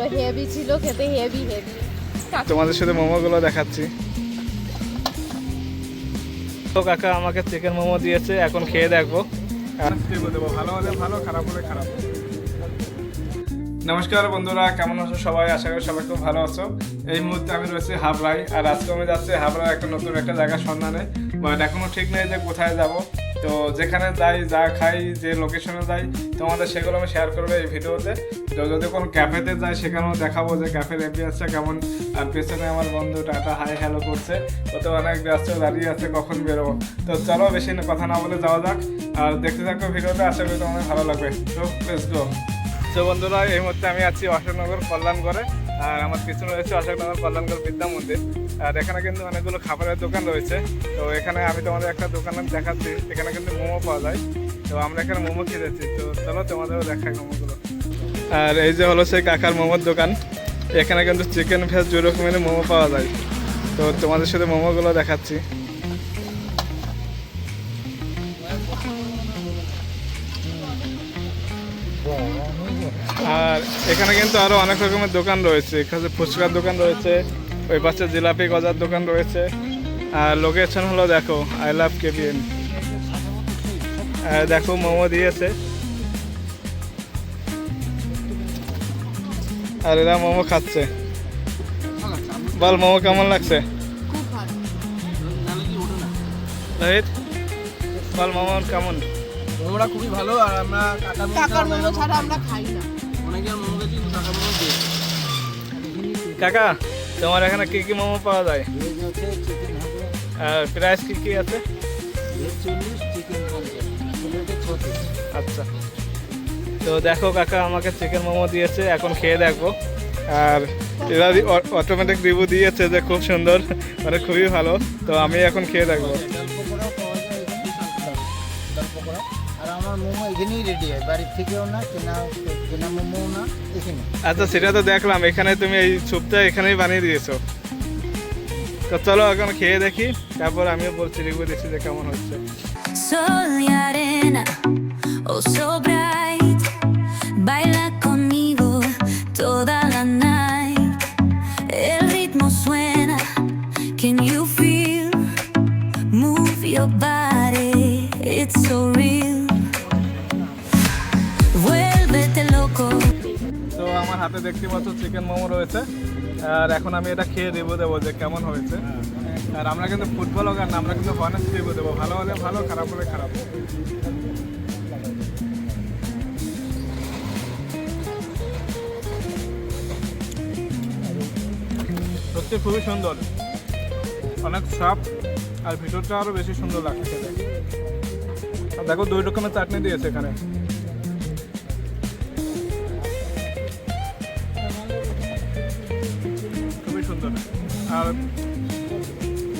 ছিল হেভি ছিল, খেতে হেভি হেভি তোমাদের সাথে মোমোগুলো দেখাচ্ছি। তো কাকা, আমাকে চিকেন মোমো দিয়েছে, এখন খেয়ে দেখব। ভালো হলে ভালো, খারাপ হলে খারাপ। নমস্কার বন্ধুরা, কেমন আছো সবাই? আশা করি সবাই খুব ভালো আছো। এই মুহূর্তে আমি রয়েছি হাবড়ায়, আর আজকে আমি যাচ্ছি হাবড়ায় একটা নতুন একটা জায়গার সন্ধানে। বাট এখনও ঠিক নেই যে কোথায় যাব। তো যেখানে যাই, যা খাই, যে লোকেশনে যাই, তোমাদের সেগুলো আমি শেয়ার করব এই ভিডিওতে। তো যদি কোনো ক্যাফেতে যাই, সেখানেও দেখাবো যে ক্যাফের এমবিএসটা কেমন। আর পেছনে আমার বন্ধু টাটা হাই হ্যালো করছে। ও তো অনেক ব্যস্ত, দাঁড়িয়ে আছে, কখন বেরোবো? তো চলো বেশি কথা না বলে যাওয়া যাক। আর দেখতে থাকো ভিডিওটা, আশা করি তোমাদের ভালো লাগবে। তো প্লেস গো তো বন্ধুরা, এই মুহূর্তে আমি আছি অশোকনগর কল্যাণগড়ে আর আমার পিছনে রয়েছে অশোকনগর কল্যাণগড় বিদ্যা মন্দির। আর এখানে কিন্তু অনেকগুলো খাবারের দোকান রয়েছে। তো এখানে আমি তোমাদের একটা দোকান দেখাচ্ছি, এখানে কিন্তু মোমো পাওয়া যায়। তো আমরা এখানে মোমো খেতেছি তো চলো তোমাদেরও দেখাই মোমোগুলো। আর এই যে হলো সেই কাকার মোমোর দোকান। এখানে কিন্তু চিকেন ভেজ দু রকমের মোমো পাওয়া যায়। তো তোমাদের সাথে মোমোগুলো দেখাচ্ছি। আর এখানে কিন্তু আরও অনেক রকমের দোকান রয়েছে। এখানে ফুচকার দোকান রয়েছে ওই পাশে জিলাপি গজার দোকান রয়েছে। আর লোকেশন হলো দেখো আই লাভ কেবিএন দেখো মোমো দিয়েছে। আর এরা মোমো খাচ্ছে। বল মোমো কেমন লাগছে? ভালো। বল মোমো কেমন? মোমোটা খুবই ভালো আর আমরা কাকার মোমো ছাড়া আমরা খাই না। অনেকের মোমো কিন্তু কাকার মোমো দিয়ে কাকা তোমার এখানে কি কি মোমো পাওয়া যায়? আর প্রাইস কি কি আছে? আচ্ছা। তো দেখো কাকা আমাকে চিকেন মোমো দিয়েছে এখন খেয়ে দেখব। আর এরা অটোমেটিক রিভিউ দিয়েছে যে খুব সুন্দর মানে খুবই ভালো। তো আমি এখন খেয়ে দেখব। ডাল পকোড়া আমার মোমো এখানেই রেডি হয়। বাড়ির থেকেও না কেনা কেনা মোমোও না এখানে আচ্ছা সেটা তো দেখলাম। এখানে তুমি এই স্যুপটা এখানেই বানিয়ে দিয়েছ। তো চলো এখন খেয়ে দেখি। তারপর আমিও বলছি রিভিউ দেখছি যে কেমন হচ্ছে। হাতে দেখতে পাচ্ছ চিকেন মোমো রয়েছে। আর এখন আমি এটা খেয়ে রিভিউ দেবো যে কেমন হয়েছে। আর আমরা কিন্তু ফুটবল হোক না, আমরা কিন্তু অনেস্ট রিভিউ দেবো। ভালো হলে ভালো, খারাপ হলে খারাপ। সত্যি খুবই সুন্দর। অনেক সফট আর ভিতরটা আরও বেশি সুন্দর লাগছে। দেখো দুই রকমের চাটনি দিয়েছে এখানে।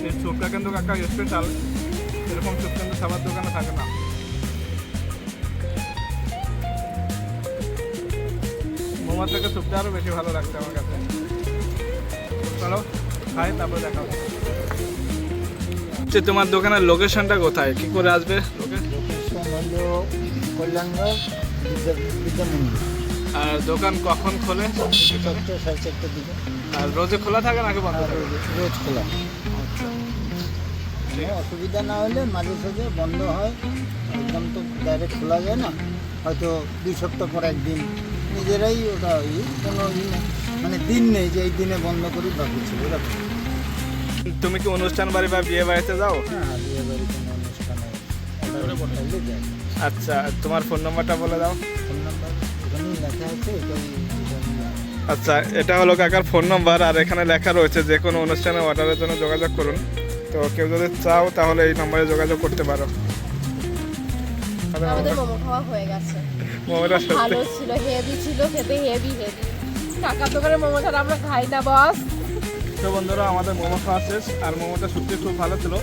এই স্যুপটা কিন্তু কাকা স্পেশাল এরকম স্যুপ কিন্তু সবার দোকানে থাকে না। মোমার থেকে স্যুপটা আরও বেশি ভালো লাগছে আমার কাছে। চলো, খাই, তারপরে দেখা হচ্ছে হচ্ছে তোমার দোকানের লোকেশনটা কোথায়? কি করে আসবে? লোকেশন হলো কল্যাণগড়, বিদ্যা মন্দির আর দোকান কখন খোলে? চারটে সাড়ে চারটের দিকে। আর রোজে খোলা থাকে নাকি বন্ধ থাকে? রোজ খোলা। কোনো অসুবিধা না হলে মাঝে সাঝে বন্ধ হয়। একদম তো ডাইরেক্ট খোলা যায় না। হয়তো দুই সপ্তাহ পর একদিন। নিজেরাই ওটা কোনো মানে দিন নেই যে এই দিনে বন্ধ করি বা কিছু এরকম। তুমি কি অনুষ্ঠান বাড়ি বা বিয়ে বাড়িতে যাও? হ্যাঁ বিয়ে বাড়ি কোনো অনুষ্ঠানে পাঠাইলে আচ্ছা তোমার ফোন নাম্বারটা বলে দাও। ফোন নাম্বার আচ্ছা এটা হলো কাকার ফোন নাম্বার আর এখানে লেখা রয়েছে যে কোনো অনুষ্ঠানে অর্ডারের জন্য যোগাযোগ করুন। তো কেউ যদি চাও তাহলে এই নম্বরে যোগাযোগ করতে পারো। আমাদের মোমো খাওয়া হয়ে গেছে। সত্যি ভালো ছিল হেভি ছিল খেতে হেভি হেভি কাকার দোকানের মোমো ছাড়া আমরা খাই না বস তো বন্ধুরা আমাদের মোমো খাওয়া শেষ আর মোমোটা সত্যি খুব ভালো ছিল।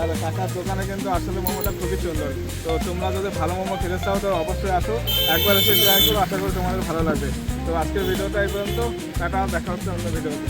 আর কাকার দোকানে কিন্তু আসলে মোমোটা খুবই সুন্দর। তো তোমরা যদি ভালো মোমো খেতে চাও, তো অবশ্যই আসো। একবার এসে ট্রাই করো, আশা করি তোমাদের ভালো লাগবে। তো আজকের ভিডিওটা এই পর্যন্ত। টাটা, দেখা হচ্ছে অন্য ভিডিওতে।